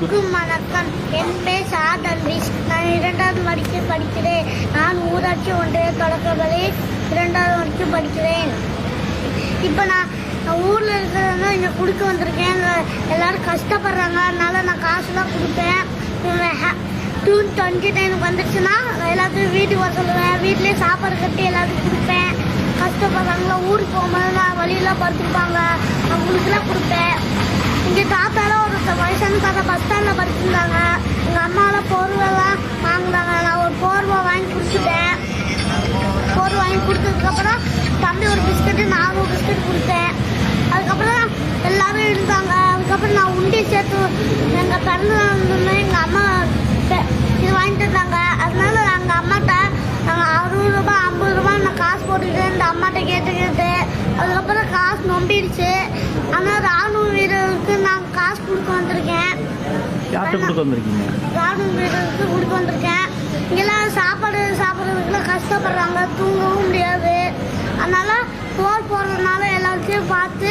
அனைவருக்கும் வணக்கம். என் பேர் சாதல்விஷ் நான் இரண்டாவது வரைக்கும் படிக்கிறேன். நான் ஊராட்சி ஒன்றிய தொடக்கப்பள்ளி இரண்டாவது வரைக்கும் படிக்கிறேன். இப்போ நான் ஊரில் இருக்கிறத இங்கே கொடுக்க வந்திருக்கேன். இங்க எல்லாரும் கஷ்டப்படுறாங்க. அதனால நான் காசுலாம் கொடுப்பேன். ஜூன் டுவெண்ட்டி நைனுக்கு வந்துருச்சுன்னா எல்லாத்துக்கும் வீட்டுக்கு வர சொல்லுவேன். வீட்லேயே சாப்பாடு கட்டி எல்லாத்துக்கும் கொடுப்பேன். கஷ்டப்படுறாங்களா ஊருக்கு போகும்போது நான் வழியெல்லாம் படுத்துருப்பாங்க அவங்களுக்குலாம் கொடுப்பேன். இங்கே தாத்தாலாம் ஒரு வயசான தாத்தா பஸ் ஸ்டாண்டில் படுத்திருந்தாங்க எங்கள் அம்மாவில் போர்வெல்லாம் வாங்கினாங்க. நான் ஒரு போர்வை வாங்கி கொடுத்துட்டேன் போர்வை வாங்கி கொடுத்ததுக்கப்புறம் தம்பி ஒரு பிஸ்கட்டு நான் ஒரு பிஸ்கட் கொடுத்தேன். அதுக்கப்புறம் எல்லாரும் இருந்தாங்க. அதுக்கப்புறம் நான் உண்டி சேர்த்து எங்கள் பிறந்த நாள் எங்கள் அம்மா இது வாங்கிட்டு இருந்தாங்க அதனால எங்கள் அம்மாட்ட நாங்கள் அறுபது ரூபாய் ஐம்பது ரூபாய் நான் காசு போட்டுக்கிட்டு இந்த அம்மாட்ட கேட்டுக்கிட்டு அதுக்கப்புறம் காசு நொம்பிடுச்சு ஆனால் ராணுவ வீரருக்கு நான் காசு கொடுக்க வந்திருக்கேன் யார்கிட்ட கொடுக்க வந்திருக்கீங்க. கொடுக்க வந்திருக்கேன். இங்கெல்லாம் சாப்பாடு சாப்பிட்றதுக்குலாம் கஷ்டப்படுறாங்க. தூங்கவும் முடியாது. அதனால போர் போடுறதுனால எல்லாத்தையும் பார்த்து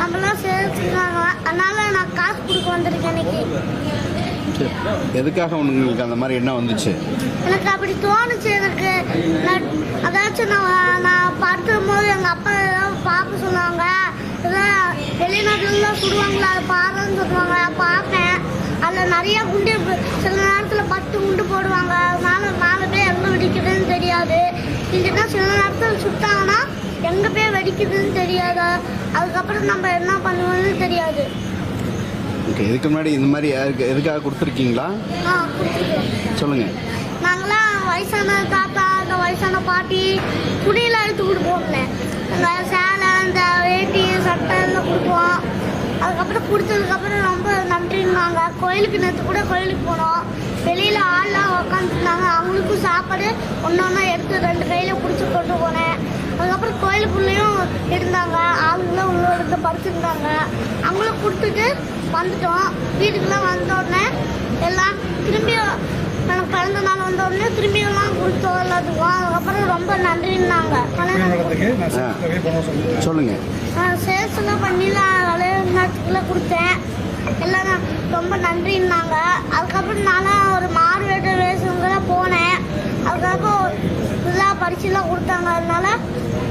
நம்மளாம் சேர்த்துக்கிறாங்க அதனால நான் காசு கொடுக்க வந்திருக்கேன் இன்னைக்கு. எதுக்காக உங்களுக்கு அந்த மாதிரி என்ன வந்துச்சு? எனக்கு அப்படி தோணுச்சு எனக்கு. நான் அதாச்சும் நான் நான் படுத்தும் போது எங்கள் அப்பா ஏதாவது பார்க்க சொன்னாங்க. ஏதாவது வெளிநாட்டுலலாம் சுடுவாங்களா அதை பாருன்னு சொல்லுவாங்க. பார்ப்பேன். அதில் நிறைய குண்டு சில நேரத்தில் பத்து குண்டு போடுவாங்க. அதனால நாலு பேர் எங்கே வெடிக்குதுன்னு தெரியாது. இல்லைன்னா சில நேரத்தில் சுட்டாங்கன்னா எங்கே போய் வெடிக்குதுன்னு தெரியாது? அதுக்கப்புறம் நம்ம என்ன பண்ணுவோம்னு தெரியாது. ஓகே இதுக்கு முன்னாடி இந்த மாதிரி யாருக்கு- எதுக்காக கொடுத்துருக்கீங்களா? ஆ சொல்லுங்கள் நாங்களாம் வயசான தாத்தா அந்த வயசான பாட்டி துணியெல்லாம் எடுத்து கொடுப்போம்ல. இந்த சேலை இந்த வேட்டி சட்டை எல்லாம் கொடுப்போம். அதுக்கப்புறம் கொடுத்ததுக்கப்புறம் ரொம்ப நன்றின்னாங்க கோயிலுக்கு நேற்று கூட கோயிலுக்கு போனோம். வெளியில் ஆள்லாம் உக்காந்துருந்தாங்க. அவங்களுக்கும் சாப்பாடு ஒன்று ஒன்றா எடுத்து ரெண்டு கையில் பிடிச்சி கொண்டு போனேன். அதுக்கப்புறம் கோயிலுக்குள்ளேயும் இருந்தாங்க. ஆளுங்களாம் உள்ள இருந்து படுத்துருந்தாங்க. அவங்களும் கொடுத்துட்டு வந்துட்டோம். வீட்டுக்குலாம் வந்த உடனே எல்லாம் திரும்பி எனக்கு பிறந்த நாள் வந்த உடனே திரும்பி கொடுத்தோம் எல்லாத்துக்கும் அதுக்கப்புறம் ரொம்ப நன்றின்னாங்க. நடந்துக்கு நான் சேர்த்து பணம் சொல்லுங்கள் சொல்லுங்கள் சேல்ஸ் எல்லாம் பண்ணி நான் விளையாட்டுக்குள்ள கொடுத்தேன். எல்லாம் ரொம்ப நன்றின்னாங்க. அதுக்கப்புறம் நானும் ஒரு மாறு வேட்டு ரேஸுங்கெல்லாம் போனேன். அதுக்கப்புறம் ஃபுல்லாக பரிசுலாம் கொடுத்தாங்க. அதனால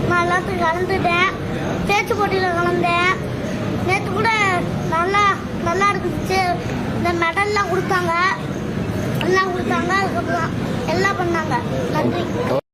நான் எல்லாத்துக்கும் கலந்துட்டேன். பேச்சு போட்டியில் கலந்தேன். நேற்று கூட நல்லா நல்லா இருந்துச்சு. இந்த மெடல்லாம் கொடுத்தாங்க. எல்லாம் கொடுத்தாங்க அதுக்கப்புறம் எல்லாம் பண்ணாங்க. நன்றி.